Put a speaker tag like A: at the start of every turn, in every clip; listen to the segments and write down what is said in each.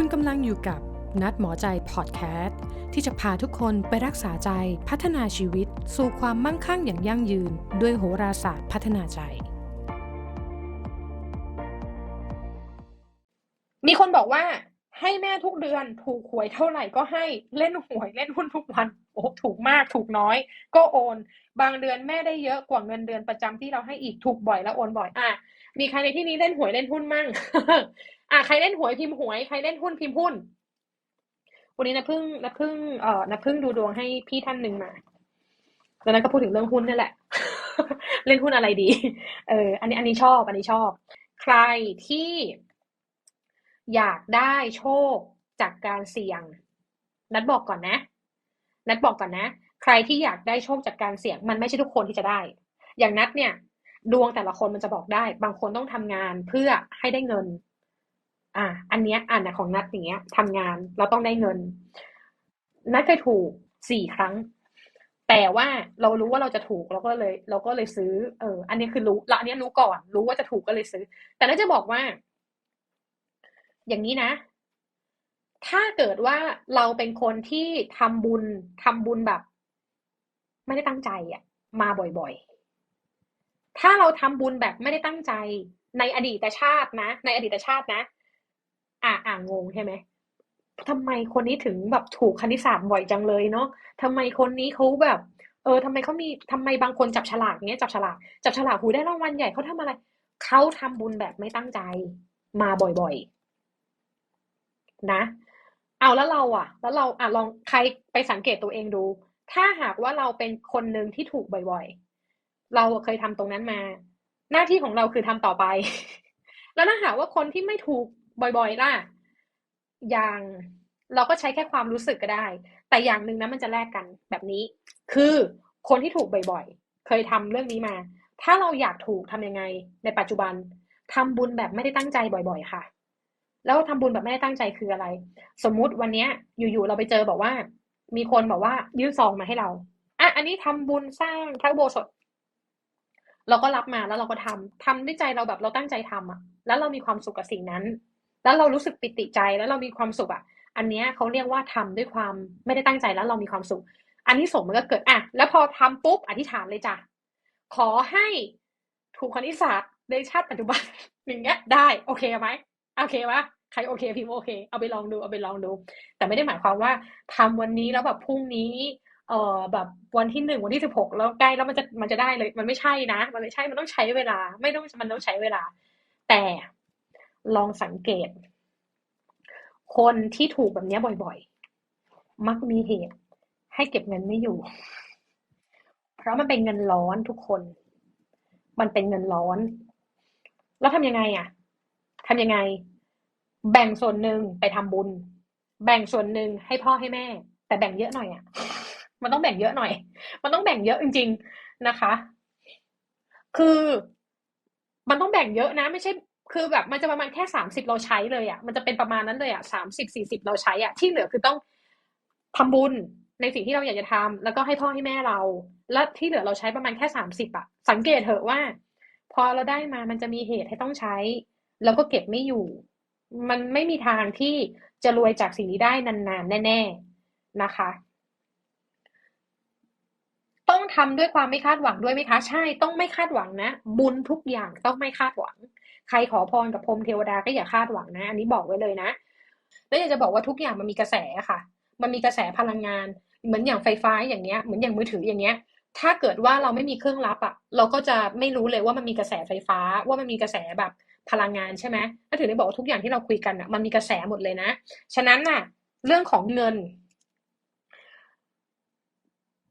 A: คุณกำลังอยู่กับนัดหมอใจพอดแคสต์ที่จะพาทุกคนไปรักษาใจพัฒนาชีวิต สู่ความมั่งคั่งอย่างยั่งยืน ด้วยโหราศาสตร์พัฒนาใจ
B: มีคนบอกว่าให้แม่ทุกเดือนถูกหวยเท่าไหร่ก็ให้เล่นหวยเล่นหุ้นทุกวันโอ้ถูกมากถูกน้อย ก็โอน บางเดือนแม่ได้เยอะกว่าเงินเดือนประจำที่เราให้อีกถูกบ่อยแล้วโอนบ่อยอะ มีใครในที่นี้เล่นหวยเล่นหุ้นมั่ง อะใครเล่นหวยพิมพ์หวยใครเล่นหุ้นพิมพ์หุ้น วันนี้นะพึ่งนะพึ่งเอ่อนะพึ่งดูดวงให้พี่ท่านหนึ่งมาแล้วนั้นก็พูดถึงเรื่องหุ้นนั่นแหละ เล่นหุ้นอะไรดี เออ อันนี้อันนี้ชอบ อันนี้ชอบ ใครที่อยากได้โชคจากการเสี่ยง นัดบอกก่อนนะ นัดบอกก่อนนะ ใครที่อยากได้โชคจากการเสี่ยง มันไม่ใช่ทุกคนที่จะได้ อย่างนัดเนี่ย ดวงแต่ละคนมันจะบอกได้ บางคนต้องทำงานเพื่อให้ได้เงิน อ่า อันเนี้ยอ่านนะของนัดอย่างเงี้ยทำงานเราต้องได้เงิน นัดเคยถูกสี่ครั้ง แต่ว่าเรารู้ว่าเราจะถูกเราก็เลย เราก็เลยซื้อ เออ อันนี้คือรู้ละอันนี้รู้ก่อน รู้ว่าจะถูกก็เลยซื้อ แต่นัดจะบอกว่า อย่างนี้นะถ้าเกิดว่าเราเป็นคนที่ทำบุญทำบุญแบบ ไม่ได้ตั้งใจอะ มาบ่อยๆ ถ้าเราทำบุญแบบไม่ได้ตั้งใจในอดีตชาตินะ ในอดีตชาตินะ อ่าอ่างงใช่ไหมทำไมคนนี้ถึงแบบถูกคณิตศาสตร์บ่อยจังเลยเนาะทำไมคนนี้เขาแบบ เออทำไมเขามีทำไมบางคนจับฉลากเนี้ยจับฉลากจับฉลากหูได้รางวัลใหญ่เขาทำอะไรเขาทำบุญแบบไม่ตั้งใจ มาบ่อยๆ นะ เอาแล้วเราอะ แล้วเราอะลองใครไปสังเกตตัวเองดู ถ้าหากว่าเราเป็นคนหนึ่งที่ถูกบ่อยๆ เราเคยทำตรงนั้นมา หน้าที่ของเราคือทำต่อไป แล้วถ้าหากว่าคนที่ไม่ถูกบ่อยๆล่ะ อย่างเราก็ใช้แค่ความรู้สึกก็ได้ แต่อย่างหนึ่งนะมันจะแลกกันแบบนี้ คือคนที่ถูกบ่อยๆ เคยทำเรื่องนี้มา ถ้าเราอยากถูกทำยังไง ในปัจจุบันทำบุญแบบไม่ได้ตั้งใจบ่อย ๆ ค่ะ แล้วทำบุญแบบไม่ได้ตั้งใจคืออะไร สมมุติวันเนี้ย อยู่ๆเราไปเจอบอกว่า มีคนบอกว่ายื่นซองมาให้เราอะอันนี้ทำบุญสร้างพระโบสถ เราก็รับมาแล้วเราก็ทำทำด้วยใจเราแบบเราตั้งใจทำอะ แล้วเรามีความสุขกับสิ่งนั้น แล้วเรารู้สึกปิติใจแล้วเรามีความสุขอะ อันเนี้ยเขาเรียกว่าทำด้วยความไม่ได้ตั้งใจแล้วเรามีความสุข อันนี้สมมันก็เกิดอะแล้วพอทำปุ๊บอธิษฐานเลยจ้ะขอให้ถูกคณิตศาสตร์ในชาติปัจจุบันอย่างเงี้ยได้โอเคไหมโอเคปะใครโอเคพิมโอเค เอาไปลองดูเอาไปลองดู แต่ไม่ได้หมายความว่าทำวันนี้แล้วแบบพรุ่งนี้ เออแบบวันที่หนึ่งวันที่สิบหกแล้วใกล้แล้วมันจะมันจะได้เลย มันไม่ใช่นะ มันไม่ใช่มันต้องใช้เวลา ไม่ต้องมันต้องใช้เวลา แต่ลองสังเกต คนที่ถูกแบบนี้บ่อยๆ มักมีเหตุ ให้เก็บเงินไม่อยู่ เพราะมันเป็นเงินร้อนทุกคน มันเป็นเงินร้อน แล้วทำยังไงอะทำยังไง แบ่งส่วนหนึ่งไปทำบุญ แบ่งส่วนหนึ่งให้พ่อให้แม่ แต่แบ่งเยอะหน่อยอะ มันต้องแบ่งเยอะหน่อย มันต้องแบ่งเยอะจริง ๆนะคะ คือมันต้องแบ่งเยอะนะ ไม่ใช่ คือแบบมันจะประมาณแค่สามสิบเราใช้เลยอะ มันจะเป็นประมาณนั้นเลยอะสามสิบสี่สิบเราใช้อะ ที่เหลือคือต้องทำบุญในสิ่งที่เราอยากจะทำแล้วก็ให้พ่อให้แม่เรา แล้วที่เหลือเราใช้ประมาณแค่สามสิบอะ สังเกตเถอะว่า พอเราได้มามันจะมีเหตุให้ต้องใช้ แล้วก็เก็บไม่อยู่ มันไม่มีทางที่จะรวยจากสิ่งนี้ได้นานๆแน่ ๆนะคะ ทำด้วยความไม่คาดหวังด้วยไหมคะ ใช่ต้องไม่คาดหวังนะ บุญทุกอย่างต้องไม่คาดหวัง ใครขอพรกับพรมเทวดาก็อย่าคาดหวังนะ อันนี้บอกไว้เลยนะ แล้วอยากจะบอกว่าทุกอย่างมันมีกระแสค่ะ มันมีกระแสพลังงาน เหมือนอย่างไฟฟ้าอย่างเงี้ย เหมือนอย่างมือถืออย่างเงี้ย ถ้าเกิดว่าเราไม่มีเครื่องรับอะเราก็จะไม่รู้เลยว่ามันมีกระแสไฟฟ้า ว่ามันมีกระแสแบบพลังงานใช่ไหมก็ถึงได้บอกว่าทุกอย่างที่เราคุยกันอะมันมีกระแสหมดเลยนะ ฉะนั้นน่ะ เรื่องของเงิน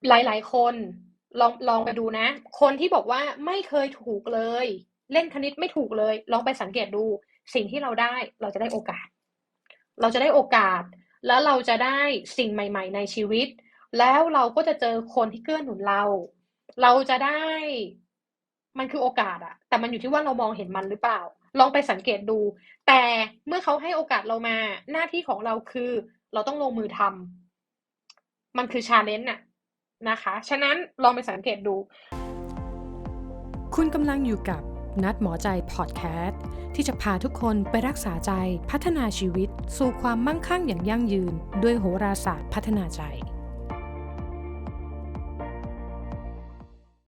B: หลาย ๆ คน ลองลองไปดูนะ คนที่บอกว่าไม่เคยถูกเลย เล่นคณิตไม่ถูกเลย ลองไปสังเกตดู สิ่งที่เราได้เราจะได้โอกาส เราจะได้โอกาส แล้วเราจะได้สิ่งใหม่ ๆ ในชีวิต แล้วเราก็จะเจอคนที่เกื้อหนุนเรา เราจะได้มันคือโอกาสอะแต่มันอยู่ที่ว่าเรามองเห็นมันหรือเปล่า ลองไปสังเกตดู แต่เมื่อเขาให้โอกาสเรามา หน้าที่ของเราคือ เราต้องลงมือทำมันคือชาเลนจ์น่ะ นะคะ ฉะนั้นลองไปสังเกตดู
A: คุณกำลังอยู่กับนัดหมอใจพอดแคสต์ที่จะพาทุกคนไปรักษาใจพัฒนาชีวิต สู่ความมั่งคั่งอย่างยั่งยืน ด้วยโหราศาสตร์พัฒนาใจ